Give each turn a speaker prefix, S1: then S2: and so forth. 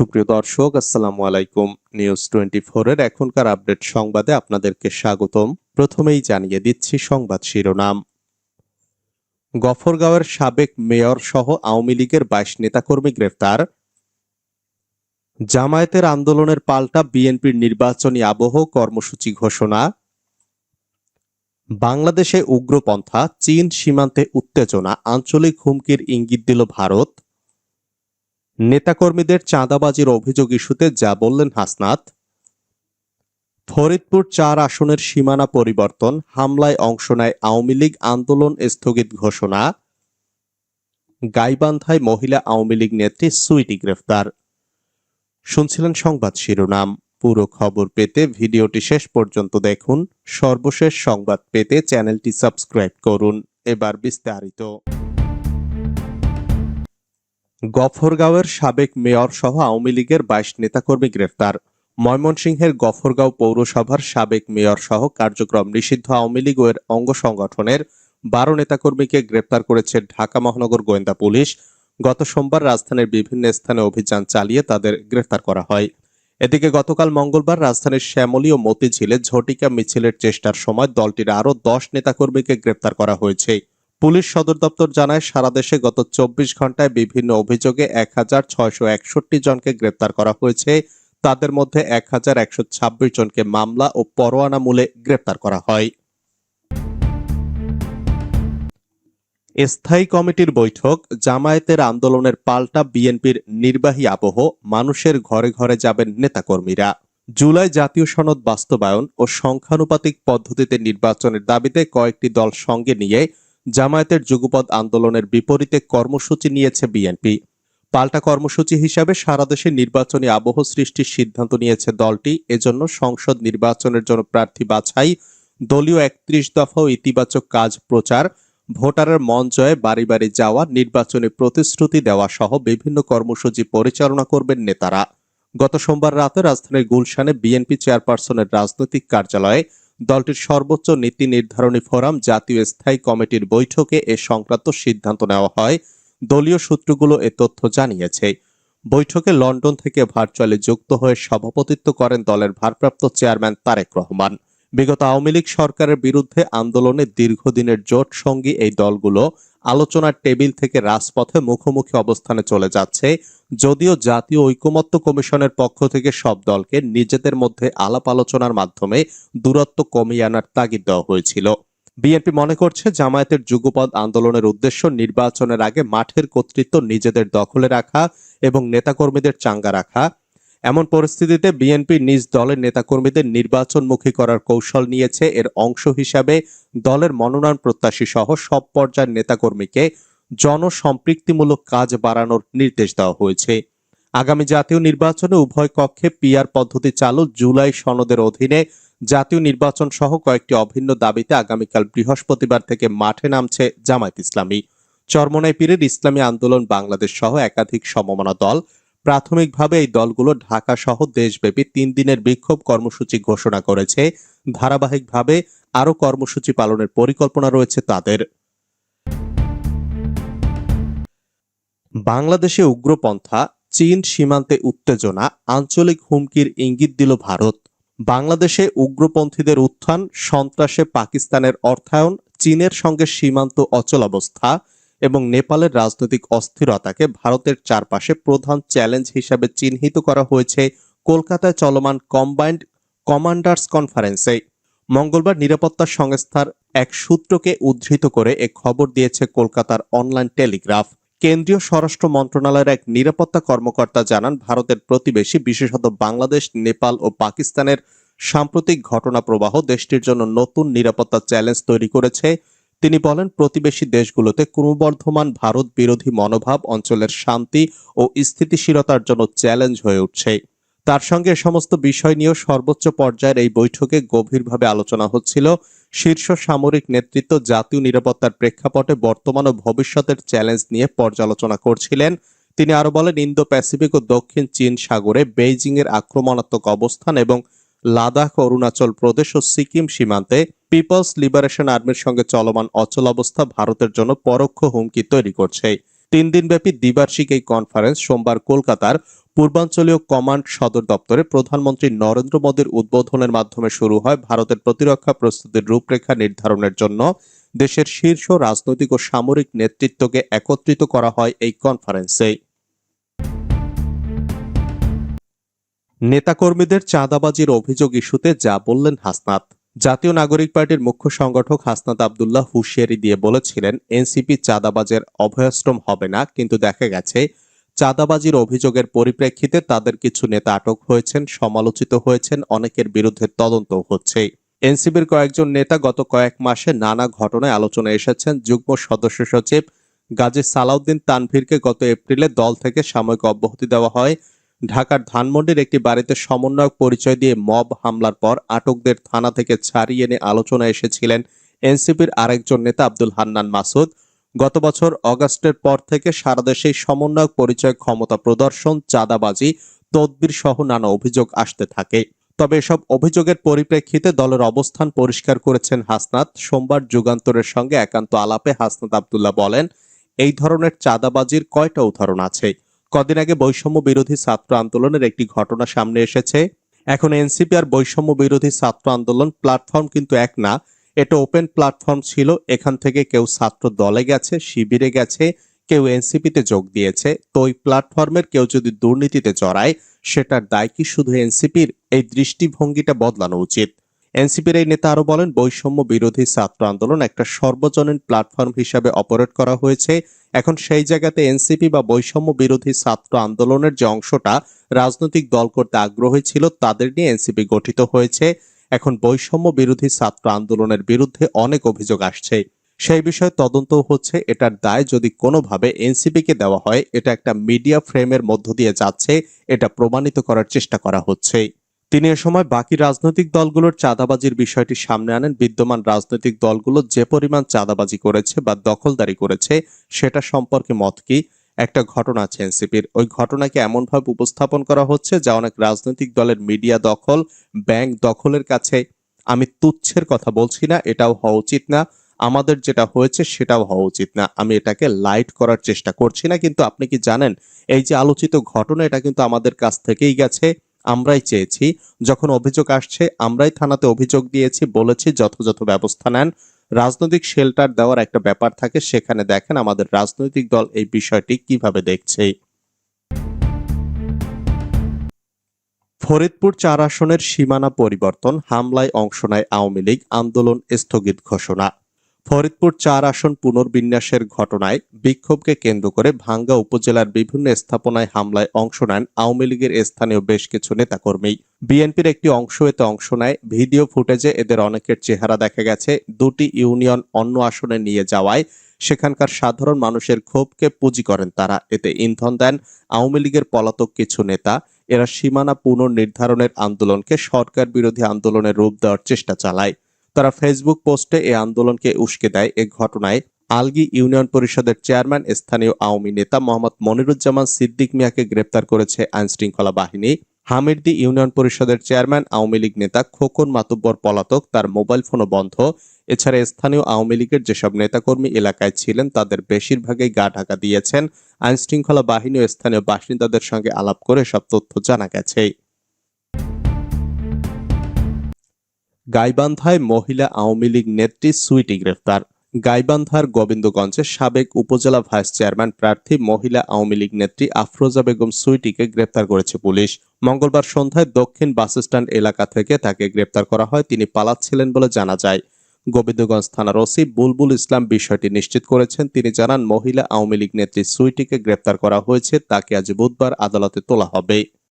S1: সুপ্রিয় দর্শক, আসসালামু আলাইকুম। নিউজ টোয়েন্টি এর এখনকার আপডেট সংবাদে আপনাদেরকে স্বাগতম। প্রথমেই জানিয়ে দিচ্ছি সংবাদ শিরোনাম। গফরগাঁওয়ের সাবেক মেয়র সহ আওয়ামী লীগের বাইশ নেতাকর্মী গ্রেফতার। জামায়াতের আন্দোলনের পাল্টা বিএনপির নির্বাচনী আবহ কর্মসূচি ঘোষণা। বাংলাদেশে উগ্রপন্থা, চীন সীমান্তে উত্তেজনা, আঞ্চলিক হুমকির ইঙ্গিত দিল ভারত। নেতাকর্মীদের চাঁদাবাজির অভিযোগ ইস্যুতে যা বললেন হাসনাত, ফরিদপুর চার আসনের সীমানা পরিবর্তন, হামলায় অংশ নেয় আওয়ামী লীগ আন্দোলন স্থগিত ঘোষণা, গাইবান্ধায় মহিলা আওয়ামী লীগ নেত্রী সুইটি গ্রেফতার। শুনছিলেন সংবাদ শিরোনাম। পুরো খবর পেতে ভিডিওটি শেষ পর্যন্ত দেখুন। সর্বশেষ সংবাদ পেতে চ্যানেলটি সাবস্ক্রাইব করুন। এবার বিস্তারিত। গফরগাঁওয়ের সাবেক মেয়র সহ আওয়ামী লীগের বাইশ নেতাকর্মী গ্রেফতার। ময়মনসিংহের গফরগাঁও পৌরসভার সাবেক মেয়র সহ কার্যক্রম নিষিদ্ধ আওয়ামী লীগ অঙ্গ সংগঠনের বারো নেতাকর্মীকে গ্রেপ্তার করেছে ঢাকা মহানগর গোয়েন্দা পুলিশ। গত সোমবার রাজধানীর বিভিন্ন স্থানে অভিযান চালিয়ে তাদের গ্রেফতার করা হয়। এদিকে গতকাল মঙ্গলবার রাজধানীর শ্যামলী ও মতিঝিলে ঝটিকা মিছিলের চেষ্টার সময় দলটির আরও দশ নেতাকর্মীকে গ্রেপ্তার করা হয়েছে। পুলিশ সদর দপ্তর জানায়, সারা দেশে গত চব্বিশ ঘন্টায় বিভিন্ন অভিযোগে এক হাজার ছয়শো একষট্টি জনকে গ্রেপ্তার করা হয়েছে। তাদের মধ্যে এক হাজার একশো ছাব্বিশ জনকে মামলা ও পরোয়ানা মূলে গ্রেপ্তার করা হয়। স্থায়ী কমিটির বৈঠক, জামায়াতের আন্দোলনের পাল্টা বিএনপির নির্বাহী আবহ, মানুষের ঘরে ঘরে যাবেন নেতাকর্মীরা। জুলাই জাতীয় সনদ বাস্তবায়ন ও সংখ্যানুপাতিক পদ্ধতিতে নির্বাচনের দাবিতে কয়েকটি দল সঙ্গে নিয়ে জামায়াতের যুগপদ আন্দোলনের বিপরীতে কর্মসূচি নিয়েছে বিএনপি। পাল্টা কর্মসূচি হিসাবে সারা দেশে নির্বাচনী আবহ সৃষ্টির সিদ্ধান্ত নিয়েছে দলটি। এজন্য সংসদ নির্বাচনের জন্য প্রার্থী বাছাই, দলীয় একত্রিশ দফা ইতিবাচক কাজ প্রচার, ভোটারের মন জয়ে, বাড়ি বাড়ি যাওয়া, নির্বাচনী প্রতিশ্রুতি দেওয়া সহ বিভিন্ন কর্মসূচি পরিচালনা করবেন নেতারা। গত সোমবার রাতে রাজধানীর গুলশানে বিএনপি চেয়ারপারসনের রাজনৈতিক কার্যালয়ে দলটির সর্বোচ্চ নীতি নির্ধারণী ফোরাম জাতীয় স্থায়ী কমিটির বৈঠকে এ সংক্রান্ত সিদ্ধান্ত নেওয়া হয়। দলীয় সূত্রগুলো এ তথ্য জানিয়েছে। বৈঠকে লন্ডন থেকে ভার্চুয়ালি যুক্ত হয়ে সভাপতিত্ব করেন দলের ভারপ্রাপ্ত চেয়ারম্যান তারেক রহমান। বিগত আওয়ামী লীগ সরকারের বিরুদ্ধে আন্দোলনে দীর্ঘদিনের জোট সঙ্গী এই দলগুলো আলোচনার টেবিল থেকে রাজপথে মুখোমুখি অবস্থানে চলে যাচ্ছে। যদিও জাতীয় ঐকমত্য কমিশনের পক্ষ থেকে সব দলকে নিজেদের মধ্যে আলাপ আলোচনার মাধ্যমে দূরত্ব কমিয়ে আনার তাগিদ দেওয়া হয়েছিল। বিএনপি মনে করছে জামায়াতের যুগপদ আন্দোলনের উদ্দেশ্য নির্বাচনের আগে মাঠের কর্তৃত্ব নিজেদের দখলে রাখা এবং নেতাকর্মীদের চাঙ্গা রাখা। এমন পরিস্থিতিতে বিএনপি নিজ দলের নেতাকর্মীদের নির্বাচনমুখী করার কৌশল নিয়েছে। এর অংশ হিসাবে দলের মনোনয়ন প্রত্যাশী সহ সব পর্যায়ের নেতাকর্মীকে জনসম্পৃক্তিমূলক কাজ বাড়ানোর নির্দেশ দেওয়া হয়েছে। আগামী জাতীয় নির্বাচনে উভয় কক্ষে পিআর পদ্ধতি চালু জুলাই সনদের অধীনে জাতীয় নির্বাচন সহ কয়েকটি অভিন্ন দাবিতে আগামীকাল বৃহস্পতিবার থেকে মাঠে নামছে জামায়াত ইসলামী। চরমনাই পীরের ইসলামী আন্দোলন বাংলাদেশ সহ একাধিক সমমনা দল প্রাথমিকভাবে এই দলগুলো ঢাকা সহ দেশব্যাপী তিন দিনের বিক্ষোভ কর্মসূচি ঘোষণা করেছে। ধারাবাহিকভাবে আরও কর্মসূচি পালনের পরিকল্পনা রয়েছে তাদের। বাংলাদেশে উগ্রপন্থা, চীন সীমান্তে উত্তেজনা, আঞ্চলিক হুমকির ইঙ্গিত দিল ভারত। বাংলাদেশে উগ্রপন্থীদের উত্থান, সন্ত্রাসে পাকিস্তানের অর্থায়ন, চীনের সঙ্গে সীমান্ত অচলাবস্থা এবং নেপালের রাজনৈতিক অস্থিরতাকে ভারতের চারপাশে প্রধান চ্যালেঞ্জ হিসাবে চিহ্নিত করা হয়েছে কলকাতায় চলমান কম্বাইন্ড কমান্ডার্স কনফারেন্সে। মঙ্গলবার নিরাপত্তা সংস্থার এক সূত্রকে উদ্ধৃত করে এ খবর দিয়েছে কলকাতার অনলাইন টেলিগ্রাফ। কেন্দ্রীয় স্বরাষ্ট্র মন্ত্রণালয়ের এক নিরাপত্তা কর্মকর্তা জানান, ভারতের প্রতিবেশী, বিশেষত বাংলাদেশ, নেপাল ও পাকিস্তানের সাম্প্রতিক ঘটনা প্রবাহ দেশটির জন্য নতুন নিরাপত্তা চ্যালেঞ্জ তৈরি করেছে। তিনি বলেন, প্রতিবেশী দেশগুলোতে ক্রমবর্ধমান ভারত বিরোধী মনোভাব, অঞ্চলের শান্তি ও স্থিতিশীলতার জন্য চ্যালেঞ্জ হয়ে উঠছে। তার সঙ্গে সমস্ত বিষয় নিয়েও সর্বোচ্চ পর্যায়ের এই বৈঠকে গভীরভাবে আলোচনা হচ্ছিল। শীর্ষ সামরিক নেতৃত্ব জাতীয় নিরাপত্তার প্রেক্ষাপটে বর্তমান ও ভবিষ্যতের চ্যালেঞ্জ নিয়ে পর্যালোচনা করছিলেন। তিনি আরও বলেন ইন্দো প্যাসিফিক ও দক্ষিণ চীন সাগরে বেইজিং এর আক্রমণাত্মক অবস্থান এবং লাদাখ, অরুণাচল প্রদেশ ও সিকিম সীমান্তে পিপলস লিবারেশন আর্মির সঙ্গে চলমান অচল অবস্থা ভারতের জন্য পরোক্ষ হুমকি তৈরি করছে। তিন দিনব্যাপী দ্বিবার্ষিক এই কনফারেন্স সোমবার কলকাতার পূর্বাঞ্চলীয় কমান্ড সদর দপ্তরে প্রধানমন্ত্রী নরেন্দ্র মোদীর উদ্বোধনের মাধ্যমে শুরু হয় ভারতের প্রতিরক্ষা প্রস্তুতির রূপরেখা নির্ধারণের জন্য। দেশের শীর্ষ রাজনৈতিক ও সামরিক নেতৃত্বকে একত্রিত করা হয় এই কনফারেন্সে নেতাকর্মীদের চাঁদাবাজির অভিযোগ ইস্যুতে যা বললেন হাসনাত। জাতীয় নাগরিক পার্টির মুখ্য সংগঠক হাসনাত আবদুল্লাহ হুঁশিয়ারি দিয়ে বলেছিলেন, এনসিপি চাঁদাবাজের অভয়াশ্রম হবে না, কিন্তু দেখা গেছে, চাঁদাবাজির অভিযোগের পরিপ্রেক্ষিতে তাদের কিছু নেতা আটক হয়েছেন, সমালোচিত হয়েছেন, অনেকের বিরুদ্ধে তদন্ত হচ্ছে। এনসিপির কয়েকজন নেতা গত কয়েক মাসে নানা ঘটনায় আলোচনায় এসেছেন। যুগ্ম সদস্য সচিব গাজী সালাউদ্দিন তানভীরকে গত এপ্রিলে দল থেকে সাময়িক অব্যাহতি দেওয়া হয়। ঢাকার ধানমন্ডির একটি বাড়িতে সমন্বয়ক পরিচয় দিয়ে মব হামলার পর আটকদের থানা থেকে ছাড়িয়ে এনে আলোচনায় এসেছিলেন এনসিপির আরেকজন নেতা আব্দুল হান্নান মাসুদ। গত বছর অগাস্টের পর থেকে সারা দেশেই সমন্বয়ক পরিচয় ক্ষমতা প্রদর্শন, চাঁদাবাজি, তদবির সহ নানা অভিযোগ আসতে থাকে। তবে এসব অভিযোগের পরিপ্রেক্ষিতে দলের অবস্থান পরিষ্কার করেছেন হাসনাত। সোমবার যুগান্তরের সঙ্গে একান্ত আলাপে হাসনাত আবদুল্লাহ বলেন, এই ধরনের চাঁদাবাজির কয়টা উদাহরণ আছে? কদিন আগে বৈষম্য বিরোধী ছাত্র আন্দোলনের একটি ঘটনা সামনে এসেছে। এখন এনসিপি আর বৈষম্য বিরোধী ছাত্র আন্দোলন প্ল্যাটফর্ম কিন্তু এক না। এটা ওপেন প্ল্যাটফর্ম ছিল, এখান থেকে কেউ ছাত্র দলে গেছে, শিবিরে গেছে, কেউ এনসিপিতে যোগ দিয়েছে। তো ওই প্ল্যাটফর্মের কেউ যদি দুর্নীতিতে জড়ায়, সেটার দায় কি শুধু এনসিপির? এই দৃষ্টিভঙ্গিটা বদলানো উচিত। এনসিপির এই নেতা আরও বলেন, বৈষম্য বিরোধী ছাত্র আন্দোলন একটা সর্বজনীন প্ল্যাটফর্ম হিসাবে অপারেট করা হয়েছে। এখন সেই জায়গাতে এনসিপি বা বৈষম্য বিরোধী ছাত্র আন্দোলনের যে অংশটা রাজনৈতিক দল করতে আগ্রহী ছিল, তাদের নিয়ে এনসিপি গঠিত হয়েছে। এখন বৈষম্য বিরোধী ছাত্র আন্দোলনের বিরুদ্ধে অনেক অভিযোগ আসছে। সেই বিষয়ে তদন্ত হচ্ছে, এটার দায় যদি কোনোভাবে এনসিপিকে দেওয়া হয়, এটা একটা মিডিয়া ফ্রেমের মধ্য দিয়ে যাচ্ছে, এটা প্রমাণিত করার চেষ্টা করা হচ্ছে। তিনি এ সময় বাকি রাজনৈতিক দলগুলোর চাঁদাবাজির বিষয়টি সামনে আনেন। বিদ্যমান রাজনৈতিক দলগুলো যে পরিমাণ চাঁদাবাজি করেছে বা দখলদারি করেছে, সেটা সম্পর্কে মত কি? একটা ঘটনা আছে এনসিপির। ওই ঘটনাকে এমনভাবে উপস্থাপন করা হচ্ছে যা অনেক রাজনৈতিক দলের মিডিয়া দখল, ব্যাংক দখলের কাছে। আমি তুচ্ছের কথা বলছি না, এটাও হওয়া উচিত না। আমাদের যেটা হয়েছে, সেটাও হওয়া উচিত না। আমি এটাকে লাইট করার চেষ্টা করছি না, কিন্তু আপনি কি জানেন? এই যে আলোচিত ঘটনা, এটা কিন্তু আমাদের কাছ থেকেই গেছে। আমরাই চেয়েছি, যখন অভিযোগ আসছে, আমরাই থানাতে অভিযোগ দিয়েছি, বলেছি যথাযথ ব্যবস্থা নেন। রাজনৈতিক শেল্টার দেওয়ার একটা ব্যাপার থাকে, সেখানে দেখেন আমাদের রাজনৈতিক দল এই বিষয়টি কীভাবে দেখছে। ফরিদপুর চার আসনের সীমানা পরিবর্তন, হামলায় অংশ নেয় আওয়ামী লীগ, আন্দোলন স্থগিত ঘোষণা। ফরিদপুর চার আসন পুনর্বিন্যাসের ঘটনায় বিক্ষোভকে কেন্দ্র করে ভাঙ্গা উপজেলার বিভিন্ন স্থাপনায় হামলায় অংশ নেন আওয়ামী লীগের স্থানীয় বেশ কিছু নেতাকর্মী। বিএনপির একটি অংশ এতে অংশ নেয়। ভিডিও ফুটেজে এদের অনেকের চেহারা দেখা গেছে। দুটি ইউনিয়ন অন্য আসনে নিয়ে যাওয়ায় সেখানকার সাধারণ মানুষের ক্ষোভকে পুঁজি করেন তারা। এতে ইন্ধন দেন আওয়ামী লীগের পলাতক কিছু নেতা। এরা সীমানা পুনর্নির্ধারণের আন্দোলনকে সরকার বিরোধী আন্দোলনের রূপ দেওয়ার চেষ্টা চালায়। তারা ফেসবুক পোস্টে এই আন্দোলনকে উস্কে দেয়। এ ঘটনায় আলগি ইউনিয়ন পরিষদের চেয়ারম্যান, স্থানীয় আওয়ামী নেতা মোহাম্মদ মনিরুজ্জামান সিদ্দিক মিয়াকে গ্রেপ্তার করেছে আইনশৃঙ্খলা বাহিনী। হামিরদি ইউনিয়ন পরিষদের চেয়ারম্যান, আওয়ামী লীগ নেতা খোকন মাতুব্বর পলাতক তার মোবাইল ফোনও বন্ধ। এছাড়া স্থানীয় আওয়ামী লীগের যেসব নেতাকর্মী এলাকায় ছিলেন, তাদের বেশিরভাগই গা ঢাকা দিয়েছেন। আইনশৃঙ্খলা বাহিনী ও স্থানীয় বাসিন্দাদের সঙ্গে আলাপ করে সব তথ্য জানা গেছে। গাইবান্ধায় মহিলা আওয়ামী লীগ নেত্রী সুইটি গ্রেফতার। গাইবান্ধার গোবিন্দগঞ্জের সাবেক উপজেলা ভাইস চেয়ারম্যান প্রার্থী মহিলা আওয়ামী লীগ নেত্রী আফরোজা বেগম সুইটিকে গ্রেপ্তার করেছে পুলিশ। মঙ্গলবার সন্ধ্যায় দক্ষিণ বাসস্ট্যান্ড এলাকা থেকে তাকে গ্রেপ্তার করা হয়। তিনি পালাচ্ছিলেন বলে জানা যায়। গোবিন্দগঞ্জ থানার ওসি বুলবুল ইসলাম বিষয়টি নিশ্চিত করেছেন। তিনি জানান, মহিলা আওয়ামী লীগ নেত্রী সুইটিকে গ্রেপ্তার করা হয়েছে। তাকে আজ বুধবার আদালতে তোলা হবে।